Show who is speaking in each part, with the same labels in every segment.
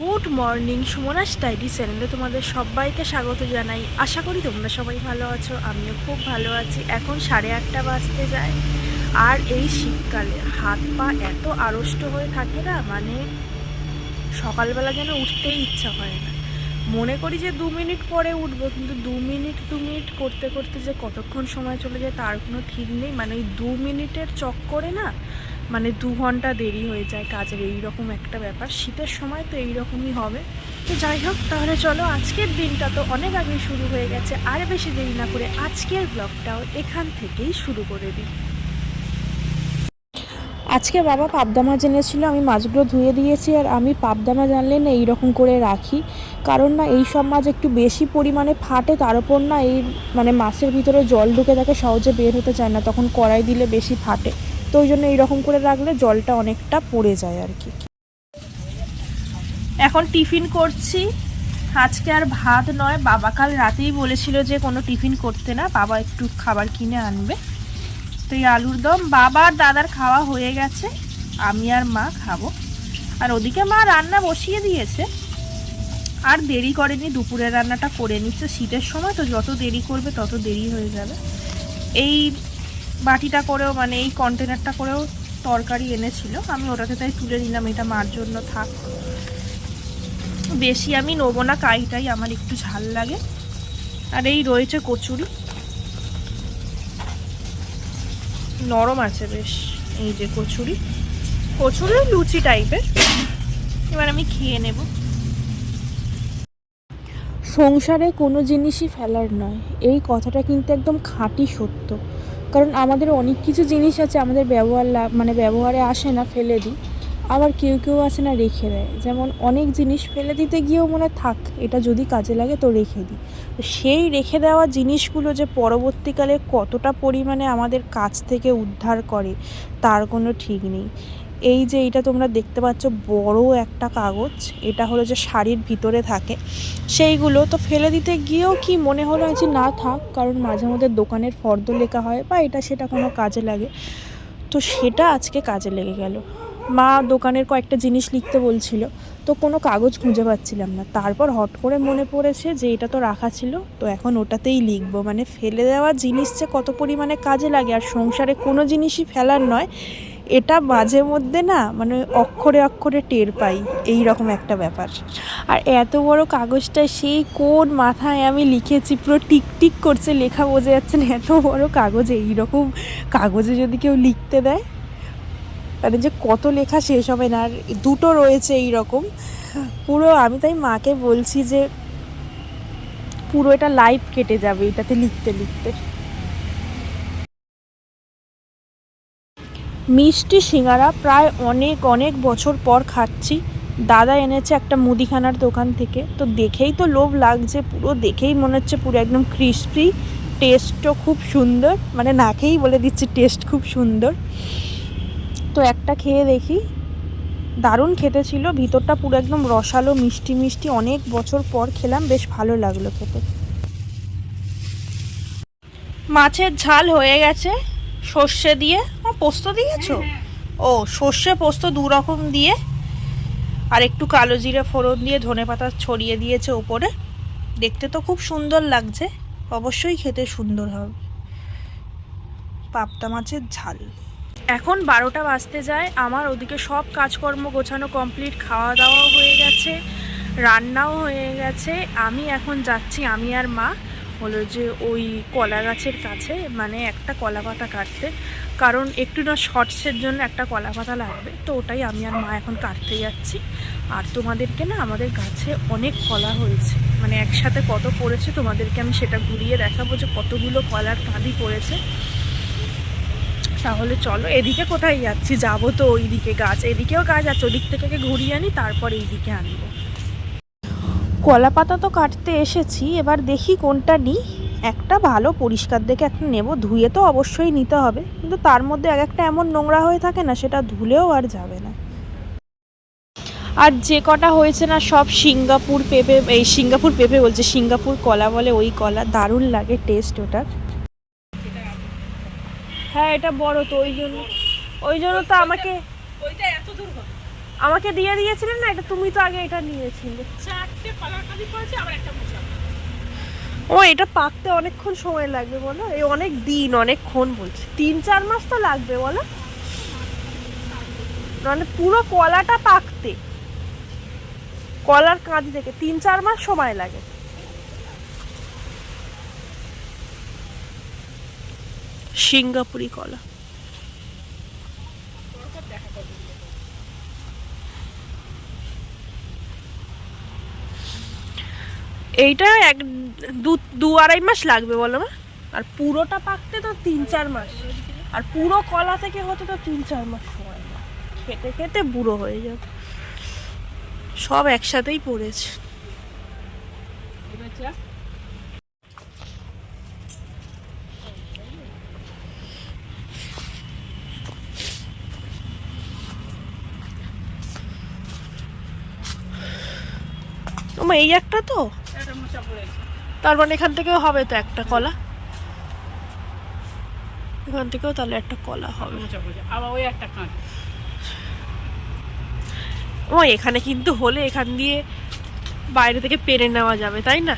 Speaker 1: Good morning, Sumana স্টাইডি চ্যানেলে তোমাদের সবাইকে স্বাগত জানাই। আশা করি তোমরা সবাই ভালো আছো, আমিও খুব ভালো আছি। এখন সাড়ে আটটা বাজতে যায়, আর এই শীতকালে হাত পা এত আড়ষ্ট হয়ে থাকে না মানে সকালবেলা যেন উঠতেই ইচ্ছা হয় না। মনে করি যে দু মিনিট পরে উঠবো, কিন্তু দু মিনিট দু মিনিট করতে করতে যে কতক্ষণ সময় চলে যায় তার কোনো ঠিক নেই। মানে ওই দু মিনিটের চক্করে না মানে দু ঘণ্টা দেরি হয়ে যায় কাজের, এইরকম একটা ব্যাপার। শীতের সময় তো এইরকমই হবে। তো যাই হোক, তাহলে চলো আজকের দিনটা তো অনেক আগেই শুরু হয়ে গেছে। আর বেশি দেরি না করে আজকের ব্লগটাও এখান থেকেই শুরু করে দিই। আজকে বাবা পাবদা মাছ এনেছিল, আমি মাছগুলো ধুয়ে দিয়েছি আর আমি পাবদা মাছ আনলে না এইরকম করে রাখি। কারণ না এই সব মাছ একটু বেশি পরিমাণে ফাটে, তার উপর না এই মানে মাছের ভিতরে জল ঢুকে থাকে, সহজে বের হতে চায় না, তখন কড়াই দিলে বেশি ফাটে। তো ওই জন্য এইরকম করে রাখলে জলটা অনেকটা পড়ে যায় আর কি। এখন টিফিন করছি। আজকে আর ভাত নয়, বাবা কাল রাতেই বলেছিল যে কোনো টিফিন করতে না, বাবা একটু খাবার কিনে আনবে। তো এই আলুর দম বাবা আর দাদার খাওয়া হয়ে গেছে, আমি আর মা খাব। আর ওদিকে মা রান্না বসিয়ে দিয়েছে। আর দেরি করেনি, দুপুরের রান্নাটা করে নিচ্ছে। শীতের সময় তো যত দেরি করবে তত দেরি হয়ে যাবে। এই বাটিটা করেও মানে এই কন্টেনারটা করেও তরকারি এনেছিল। আমি ওটাতে তাই তুলে নিলাম, এটা মার জন্য থাক। বেশি আমি নেব না, কাইটাই আমার একটু ঝাল লাগে। আর এই রয়েছে কচুরি। নরম আছে বেশ, এই যে কচুরি। কচুরি লুচি টাইপের এবার আমি খেয়ে নেব। সংসারে কোনো জিনিসই ফেলার নয়। এই কথাটা কিন্তু একদম খাঁটি সত্য। কারণ আমাদের অনেক কিছু জিনিস আছে, আমাদের ব্যবহার মানে ব্যবহারে আসে না, ফেলে দিই। আবার কেউ কেউ আসে না, রেখে দেয়। যেমন অনেক জিনিস ফেলে দিতে গিয়েও মনে থাক, এটা যদি কাজে লাগে তো রেখে দিই। তো সেই রেখে দেওয়া জিনিসগুলো যে পরবর্তীকালে কতটা পরিমাণে আমাদের কাছ থেকে উদ্ধার করে, তার কোনো ঠিক নেই। এই যে এটা তোমরা দেখতে পাচ্ছ বড় একটা কাগজ, এটা হলো যে শাড়ির ভিতরে থাকে। সেইগুলো তো ফেলে দিতে গিয়েও কি মনে হলো যে না থাক, কারণ মাঝে মধ্যে দোকানের ফর্দ লেখা হয় বা এটা সেটা কোনো কাজে লাগে। তো সেটা আজকে কাজে লেগে গেল। মা দোকানের কয়েকটা জিনিস লিখতে বলছিল, তো কোনো কাগজ খুঁজে পাচ্ছিলাম না। তারপর হট করে মনে পড়েছে যে এটা তো রাখা ছিল, তো এখন ওটাতেই লিখব। মানে ফেলে দেওয়া জিনিস যে কত পরিমাণে কাজে লাগে, আর সংসারে কোনো জিনিসই ফেলার নয়। এটা মাঝে মধ্যে না মানে অক্ষরে অক্ষরে টের পাই এই রকম একটা ব্যাপার। আর এত বড় কাগজটা সেই কোন মাথায় আমি লিখেছি, পুরো টিক টিক করছে, লেখা বোঝা যাচ্ছে না, এত বড় কাগজে এইরকম কাগজে যদি কেউ লিখতে দেয় মানে যে কত লেখা শেষ হবে না, আর দুটো রয়েছে এই রকম পুরো আমি তাই মাকে বলছি যে পুরো এটা লাইভ কেটে যাবে এটাতে লিখতে লিখতে। মিষ্টি সিঙ্গারা প্রায় অনেক অনেক বছর পর খাচ্ছি। দাদা এনেছে একটা মুদিখানার দোকান থেকে। তো দেখেই তো লোভ লাগছে, পুরো দেখেই মনে হচ্ছে পুরো একদম ক্রিস্পি টেস্টও খুব সুন্দর। মানে না খেয়েই বলে দিচ্ছি টেস্ট খুব সুন্দর। তো একটা খেয়ে দেখি। দারুণ খেতে ছিল, ভিতরটা পুরো একদম রসালো, মিষ্টি মিষ্টি, অনেক বছর পর খেলাম, বেশ ভালো লাগল খেতে। মাছের ঝাল হয়ে গেছে। সর্ষে দিয়ে ও পোস্ত দিয়েছ? ও সর্ষে পোস্ত দু রকম দিয়ে আর একটু কালো জিরে ফোড়ন দিয়ে ধনে পাতা ছড়িয়ে দিয়েছে ওপরে দেখতে তো খুব সুন্দর লাগছে অবশ্যই খেতে সুন্দর হবে। পাবদা মাছের ঝাল। এখন বারোটা বাজতে যায় আমার ওদিকে সব কাজকর্ম গোছানো কমপ্লিট খাওয়া দাওয়াও হয়ে গেছে রান্নাও হয়ে গেছে। আমি এখন যাচ্ছি আমি আর মা। হলো যে ওই কলা গাছের কাছে মানে একটা কলা পাতা কাটতে। কারণ একটু না শর্টসের জন্য একটা কলা পাতা লাগবে, তো ওটাই আমি আর মা এখন কাটতে যাচ্ছি। আর তোমাদেরকে না আমাদের গাছে অনেক কলা হয়েছে। মানে একসাথে কত পড়েছে তোমাদেরকে আমি সেটা ঘুরিয়ে দেখাবো যে কতগুলো কলার কাঁদি পড়েছে। তাহলে চলো, এদিকে কোথায় যাচ্ছি? যাব তো ওইদিকে গাছ, এদিকেও গাছ আছে, ওদিক থেকে ঘুরিয়ে আনি, তারপর এইদিকে আনব। কলা পাতা তো কাটতে এসেছি এবার দেখি কোনটা নিই। একটা ভালো পরিষ্কার দেখে একটা নেব ধুয়ে তো অবশ্যই নিতে হবে। কিন্তু তার মধ্যে এক একটা এমন নোংরা হয়ে থাকে না সেটা ধুলেও আর যাবে না। আর যে কটা হয়েছে না সব সিঙ্গাপুর পেঁপে এই সিঙ্গাপুর পেঁপে বলছে সিঙ্গাপুর কলা বলে ওই কলা দারুণ লাগে টেস্ট ওটার। হ্যাঁ এটা বড় তো ওই জন্য ওই জন্য তো আমাকে
Speaker 2: ওইটা এত দূর আমাকে দিয়ে দিয়েছিলেন না এটা তুমি তো আগে এটা নিয়েছিলে। ও, এটা পাকতে অনেকক্ষণ সময় লাগবে, বলো? এই অনেক দিন, অনেকক্ষণ বলছে। তিন, চার মাস তো লাগবে, বলো? মানে পুরো কলাটা পাকতে। কলার কাঁদি থেকে তিন, চার মাস সময় লাগে। সিঙ্গাপুরি কলা। এইটা এক দু দু আড়াই মাস লাগবে বলো মা। আর পুরোটা পাকতে তো তিন চার মাস। আর পুরো কলা থেকে হতে তো তিন চার মাস সময়। খেতে খেতে বুড়ো হয়ে যাবে। সব একসাথেই পড়েছে। ওমা, এই একটা তো? তার মানে এখান থেকেও হবে তো একটা কলা। এখান থেকেও তাহলে একটা কলা হবে।
Speaker 3: ওই একটা
Speaker 2: ও এখানে কিন্তু হলে এখান দিয়ে বাইরে থেকে পেরে নেওয়া যাবে, তাই না?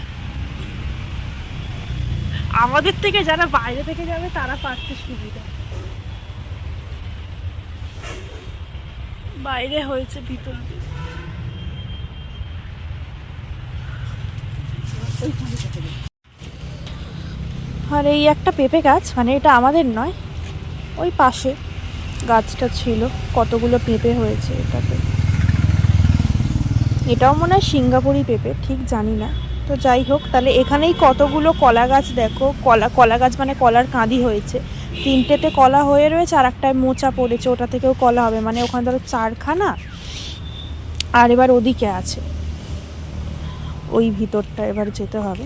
Speaker 2: আমাদের থেকে যারা বাইরে থেকে যাবে, তারা পারতে সুবিধা। বাইরে হয়েছে ভিতর দিয়ে।
Speaker 1: আর এই একটা পেঁপে গাছ মানে এটা আমাদের নয়, ওই পাশে গাছটা ছিল, কতগুলো পেঁপে হয়েছে এটাতে। এটাও মনে হয় সিঙ্গাপুরি পেঁপে, ঠিক জানি না। তো যাই হোক, তাহলে এখানেই কতগুলো কলা গাছ দেখো। কলা কলা গাছ মানে কলার কাঁদি হয়েছে। তিনটেতে কলা হয়ে রয়েছে, আর একটায় মোচা পড়েছে, ওটা থেকেও কলা হবে। মানে ওখানে ধরো চারখানা, আর এবার ওদিকে আছে। ওই ভিতরটা এবার যেতে হবে।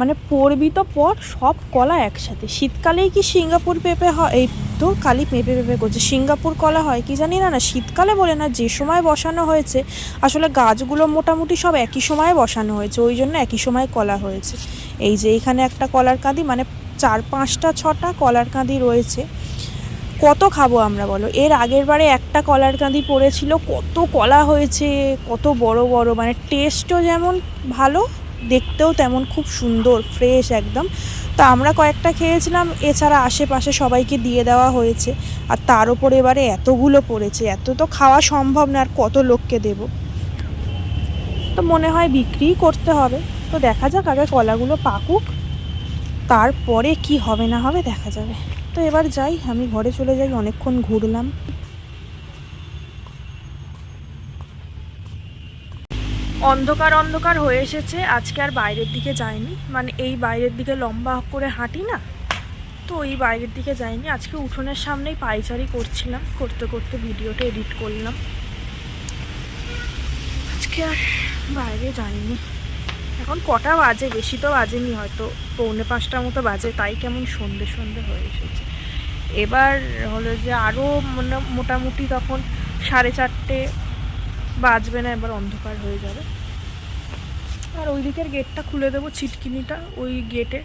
Speaker 1: মানে পড়বি তো পর সব কলা একসাথে। শীতকালেই কি সিঙ্গাপুর পেঁপে হয়? এই তো খালি পেঁপে পেঁপে করছে। সিঙ্গাপুর কলা হয় কি জানি না না, শীতকালে বলে না, যে সময় বসানো হয়েছে, আসলে গাছগুলো মোটামুটি সব একই সময়ে বসানো হয়েছে, ওই জন্য একই সময় কলা হয়েছে। এই যে এখানে একটা কলার কাঁদি মানে চার পাঁচটা, ছটা কলার কাঁদি রয়েছে। কত খাব আমরা বলো? এর আগের বারে একটা কলার কাঁদি পড়েছিল, কত কলা হয়েছে, কত বড় বড় মানে টেস্টও যেমন ভালো, দেখতেও তেমন খুব সুন্দর ফ্রেশ একদম। তো আমরা কয়েকটা খেয়েছিলাম, এছাড়া আশেপাশে সবাইকে দিয়ে দেওয়া হয়েছে। আর তার উপর এবারে এতগুলো পড়েছে, এত তো খাওয়া সম্ভব না, আর কত লোককে দেব? তো মনে হয় বিক্রিই করতে হবে। তো দেখা যাক আগে কলাগুলো পাকুক, তারপরে কি হবে না হবে দেখা যাবে। তো এবার যাই, আমি ঘরে চলে যাই, অনেকক্ষণ ঘুরলাম। অন্ধকার অন্ধকার হয়ে এসেছে, আজকে আর বাইরের দিকে যাইনি। মানে এই বাইরের দিকে লম্বা করে হাঁটি না, তো ওই বাইরের দিকে যাইনি। আজকে উঠোনের সামনেই পাইচারি করছিলাম, করতে করতে ভিডিওটা এডিট করলাম। আজকে আর বাইরে যাইনি। এখন কটা বাজে? বেশি তো বাজেনি হয়তো। পৌনে পাঁচটার মতো বাজে, তাই কেমন সন্ধে সন্ধে হয়ে এসেছে। এবার হলো যে আরও মানে মোটামুটি তখন সাড়ে চারটে বাজবে না, এবার অন্ধকার হয়ে যাবে। আর ওই দিকের গেটটা খুলে দেবো, ছিটকিনিটা ওই গেটে।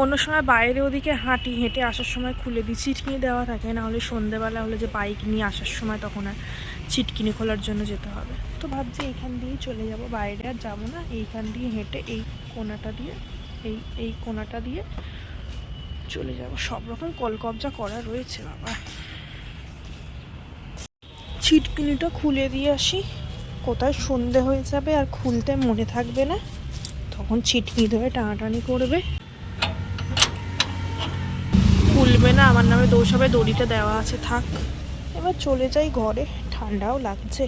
Speaker 1: অন্য সময় বাইরে ওদিকে হাঁটি, হেঁটে আসার সময় খুলে দিই। ছিটকিনি দেওয়া থাকে না হলে সন্ধেবেলা হলে যে বাইক নিয়ে আসার সময় তখন আর ছিটকিনি খোলার জন্য যেতে হবে। তো ভাবছি এইখান দিয়েই চলে যাব, বাইরে আর যাব না। এইখান দিয়ে হেঁটে এই কোনাটা দিয়ে, এই এই কোনাটা দিয়ে চলে যাব। সব রকম কলকবজা করা রয়েছে বাবা। ছিটকিনিটা খুলে দিয়ে আসি। কোথায় সন্ধে হয়ে যাবে আর খুলতে মনে থাকবে না। তখন ছিটকিনি ধরে টানাটানি করবে। খুলবে না, আমার নামে দৌড়াবে দড়িটা দেওয়া আছে, থাক। এবার চলে যাই ঘরে। ঠান্ডাও লাগছে।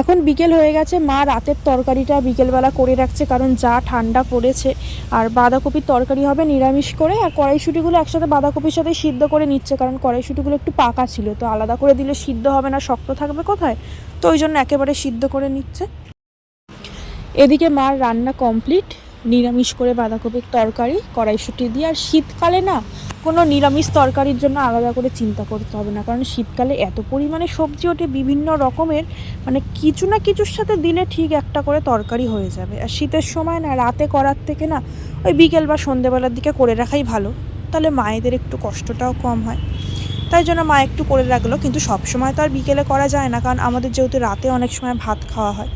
Speaker 1: এখন বিকেল হয়ে গেছে, মা রাতের তরকারিটা বিকেলবেলা করে রাখছে কারণ যা ঠান্ডা পড়েছে। আর বাঁধাকপির তরকারি হবে নিরামিষ করে, আর কড়াইশুটিগুলো একসাথে বাঁধাকপির সাথে সিদ্ধ করে নিচ্ছে কারণ কড়াইশুটিগুলো একটু পাকা ছিল, তো আলাদা করে দিলে সিদ্ধ হবে না, শক্ত থাকবে কোথায়? তো ওই জন্য একেবারে সিদ্ধ করে নিচ্ছে। এদিকে মার রান্না কমপ্লিট। নিরামিষ করে বাঁধাকপির তরকারি, কড়াইশুটি দিয়ে। আর শীতকালে না, কোনো নিরামিষ তরকারির জন্য আলাদা করে চিন্তা করতে হবে না। কারণ শীতকালে এত পরিমাণে সবজি ওঠে, বিভিন্ন রকমের মানে কিছু না কিছুর সাথে দিলে ঠিক একটা করে তরকারি হয়ে যাবে। আর শীতের সময় না, রাতে করার থেকে না, ওই বিকেল বা সন্ধেবেলার দিকে করে রাখাই ভালো। তাহলে মায়েদের একটু কষ্টটাও কম হয়। তাই জন্য মা একটু করে রাখল, কিন্তু সব সময় তো আর বিকেলে করা যায় না। কারণ আমাদের যেহেতু রাতে অনেক সময় ভাত খাওয়া হয়।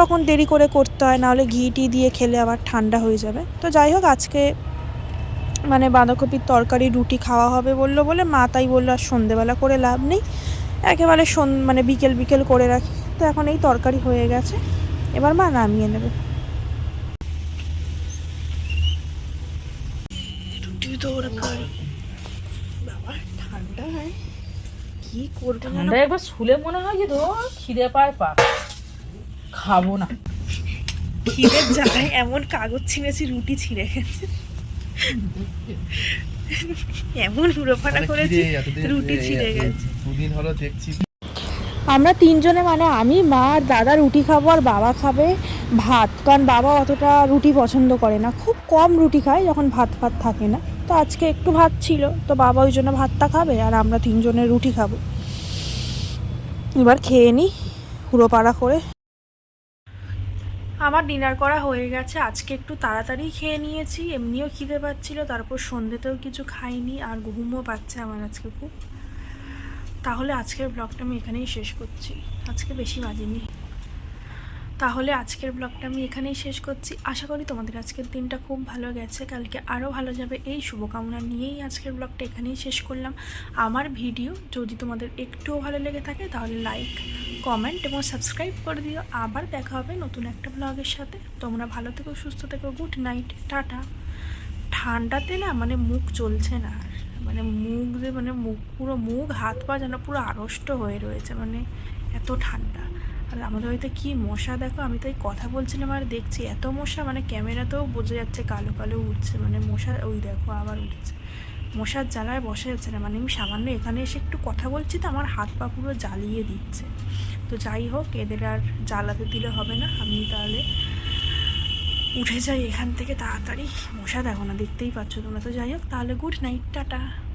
Speaker 1: তখন দেরি করে করতে হয় নাহলে ঘি টি দিয়ে খেলে আবার ঠান্ডা হয়ে যাবে। তো যাই হোক আজকে মানে বাঁধাকপির তরকারি রুটি খাওয়া হবে বলল বলে মা তাই বলল আর সন্ধেবেলা করে লাভ নেই। একেবারে সন মানে বিকেল বিকেল করে রাখি। তো এখন এই তরকারি হয়ে গেছে। এবার মা নামিয়ে নেবে। রুটি তরকারি বাবা ঠান্ডা হয়। কি করব
Speaker 3: একবার শুলে মনে হয় যে ধর খিদে পায় পা খাব না।
Speaker 1: খিদের জ্বালায় এমন কাগজ ছিঁড়েছি রুটি ছিঁড়ে গেছে। এমন উড়োফাটা করেছি রুটি ছিঁড়ে গেছে।
Speaker 4: দুদিন হলো দেখছি।
Speaker 1: আমরা তিনজনে মানে আমি মা আর দাদা রুটি খাব আর বাবা খাবে ভাত কারণ বাবা অতটা রুটি পছন্দ করে না। খুব কম রুটি খায় যখন ভাত ফাত থাকে না। তো আজকে একটু ভাত ছিল তো বাবা ওই জন্য ভাতটা খাবে আর আমরা তিনজনে রুটি খাব। এবার খেয়ে নিই হুড়ো পাড়া করে। আমার ডিনার করা হয়ে গেছে, আজকে একটু তাড়াতাড়ি খেয়ে নিয়েছি, এমনিও খিদে পাচ্ছিল, তারপর সন্ধ্যেতেও কিছু খাইনি, আর ঘুমও পাচ্ছে আমার আজকে খুব। তাহলে আজকের ব্লগটা আমি এখানেই শেষ করছি, আজকে বেশি বাজিনি। তাহলে আজকের ব্লগটা আমি এখানেই শেষ করছি, আশা করি তোমাদের আজকের দিনটা খুব ভালো গেছে, কালকে আরও ভালো যাবে, এই শুভকামনা নিয়েই আজকের ব্লগটা এখানেই শেষ করলাম। আমার ভিডিও যদি তোমাদের একটুও ভালো লেগে থাকে, তাহলে লাইক কমেন্ট এবং সাবস্ক্রাইব করে দিও। আবার দেখা হবে নতুন একটা ব্লগের সাথে। তোমরা ভালো থেকো, সুস্থ থেকো গুড নাইট টাটা। ঠান্ডাতে না মানে মুখ চলছে না আর। মানে মুখ যে মানে মুখ পুরো মুখ, হাত পা যেন পুরো আড়ষ্ট হয়ে রয়েছে মানে এত ঠান্ডা। আর আমাদের হয়তো কী মশা দেখো, আমি তো তাই কথা বলছিলাম আর দেখছি এত মশা মানে ক্যামেরাতেও বোঝা যাচ্ছে কালো কালো উঠছে মানে মশা ওই দেখো আবার উঠছে। মশার জ্বালায় বসে যাচ্ছে না। মানে আমি সামান্য এখানে এসে একটু কথা বলছি তো আমার হাত পা পুরো জ্বালিয়ে দিচ্ছে। তো যাই হোক, এদের আর জ্বালাতে দিলে হবে না। আমি তাহলে উঠে যাই এখান থেকে তাড়াতাড়ি। মশা, দেখো না, দেখতেই পাচ্ছ তোমরা। তো যাই হোক, তাহলে গুড নাইট টাটা।